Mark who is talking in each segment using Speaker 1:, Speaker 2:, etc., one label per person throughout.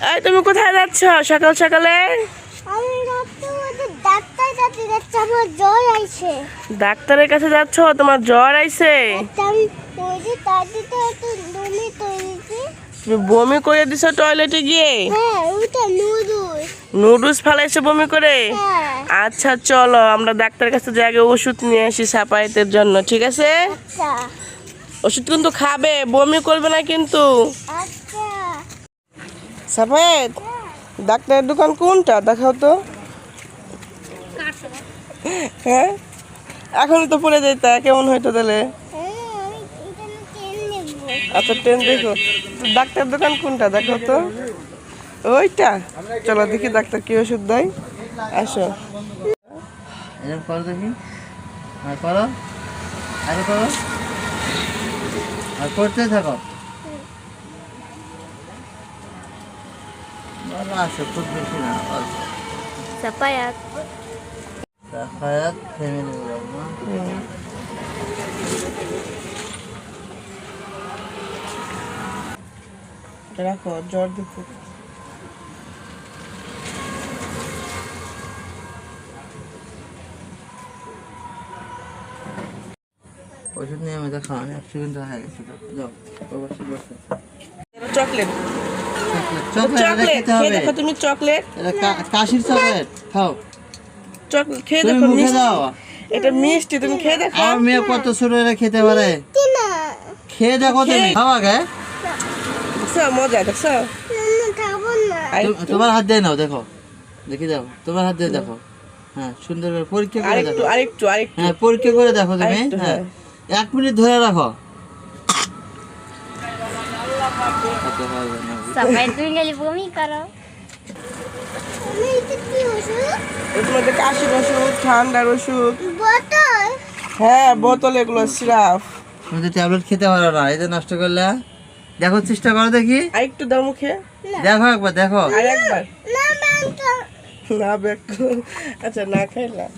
Speaker 1: এই তুমি কোথায় যাচ্ছ সকাল সকালে? ডাক্তারের কাছে যাচ্ছ? তোমার জ্বর আইছে?
Speaker 2: বমি
Speaker 1: তুমি বমি করে দিছো টয়লেটে গিয়ে?
Speaker 2: হ্যাঁ নুডলস
Speaker 1: ফালাইছো বমি করে?
Speaker 2: হ্যাঁ।
Speaker 1: আচ্ছা চলো আমরা ডাক্তারের কাছে আগে ওষুধ নিয়ে আসি সাপাইতের জন্য ঠিক আছে?
Speaker 2: আচ্ছা।
Speaker 1: ওষুধ কিন্তু খাবে বমি করবে না কিন্তু।
Speaker 2: আচ্ছা।
Speaker 1: সাফায়েত ডাক্তারের দোকান কোনটা? দেখাও তো। হ্যাঁ? এখনই তো পড়ে যেতা কেমন হইতো তাহলে? আচ্ছা ট্রেন দেখো। ডাক্তার দোকান কোনটা? দেখো তো। ওইটা। চলো দেখি ডাক্তার কি ওষুধ দেয়। আসো।
Speaker 3: দেখি। আরে করো। আর করতে থাকো। আছে খুব বেশি না অল্প
Speaker 2: সাপায়াত
Speaker 3: রাখায়াত ফ্যামিলি
Speaker 1: রাখো জ্বর দেখো
Speaker 3: ওষুধ নিয়ে আমি দেখাও আমি একশো কিন্তু হয়ে গেছে তো। যাও বসে বসে
Speaker 1: চকলেট।
Speaker 3: চকলেট এটা
Speaker 1: চকলেট
Speaker 3: খেতে
Speaker 1: খেয়ে দেখো তুমি চকলেট।
Speaker 3: কাশির চকলেট খাও।
Speaker 1: চকলেট খেয়ে দেখো
Speaker 3: মুখে দাও।
Speaker 1: এটা মিষ্টি তুমি খেয়ে দেখো।
Speaker 3: আমার মেয়ে কত ছোট খেতে পারে। খেয়ে দেখো তুমি খাও আগে।
Speaker 1: দেখছ মজা দেখছ
Speaker 2: না, খাব না।
Speaker 1: আর
Speaker 3: তো- তোমার হাত দিয়ে নাও দেখো। দেখি দাও তোমার হাত দিয়ে দেখো। হ্যাঁ সুন্দর করে পরীক্ষা করে দেখো।
Speaker 1: আরেকটু আরেকটু।
Speaker 3: হ্যাঁ পরীক্ষা করে দেখো তুমি হ্যাঁ। এক মিনিট ধরে রাখো খেতে পারবে না।
Speaker 2: সবাই তুমি গেলে বমি করো
Speaker 1: কাশির ওষুধ ঠান্ডার ওষুধ হ্যাঁ বোতল এগুলো সিরাপ।
Speaker 3: তুমি তো ট্যাবলেট খেতে পারো না এই যে নষ্ট করলে। দেখো চেষ্টা করো দেখি।
Speaker 1: আরেকটু দাও মুখে।
Speaker 3: দেখো একবার দেখো।
Speaker 1: আর একবার।
Speaker 2: না ম্যাম তো
Speaker 1: না ব্যাক আচ্ছা না খাইলাম।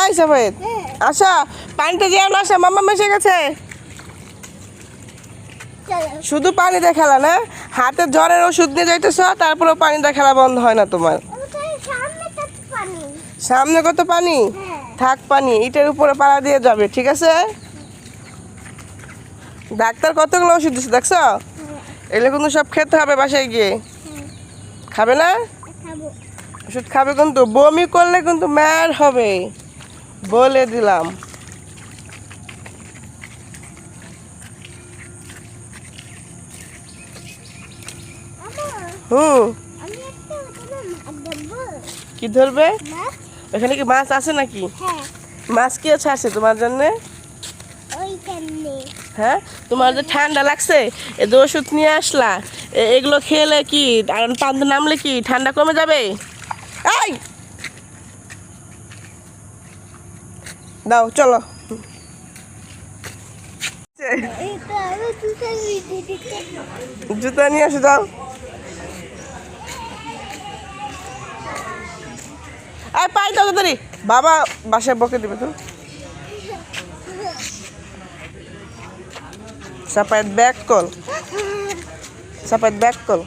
Speaker 1: এই সাফেদ আচ্ছা পানিটা যেও না আসা মাম্মা মেশে গেছে। শুধু পানি দিয়ে খেলা না হাতে জ্বরের ওষুধ নিয়ে যাইতেছ তারপরেও পানি দিয়ে খেলা বন্ধ হয় না তোমার।
Speaker 2: সামনে
Speaker 1: কত পানি? থাক পানি ইটের উপরে পাড়া দিয়ে যাবে ঠিক আছে? ডাক্তার কতগুলো ওষুধ দিচ্ছে দেখছ? এগুলো কিন্তু সব খেতে হবে বাসায় গিয়ে। খাবে না? ওষুধ খাবে কিন্তু বমি করলে কিন্তু ম্যার হবে। বলে দিলাম। হুম কি ধরবে? এখানে কি মাছ আছে নাকি? মাছ কি আছে আছে তোমার জন্যে? হ্যাঁ? তোমার যে ঠান্ডা লাগছে, এ যে ওষুধ নিয়ে আসলা এগুলো খেলে কি, আর পান্তে নামলে কি ঠান্ডা কমে যাবে? দাও, চলো। জুতা নিয়ে আসো দাও আর পাই তাড়াতাড়ি। বাবা বাসায় বকে দিবে তো। সাপায়ের ব্যাক কল সাপায়ের ব্যাক কল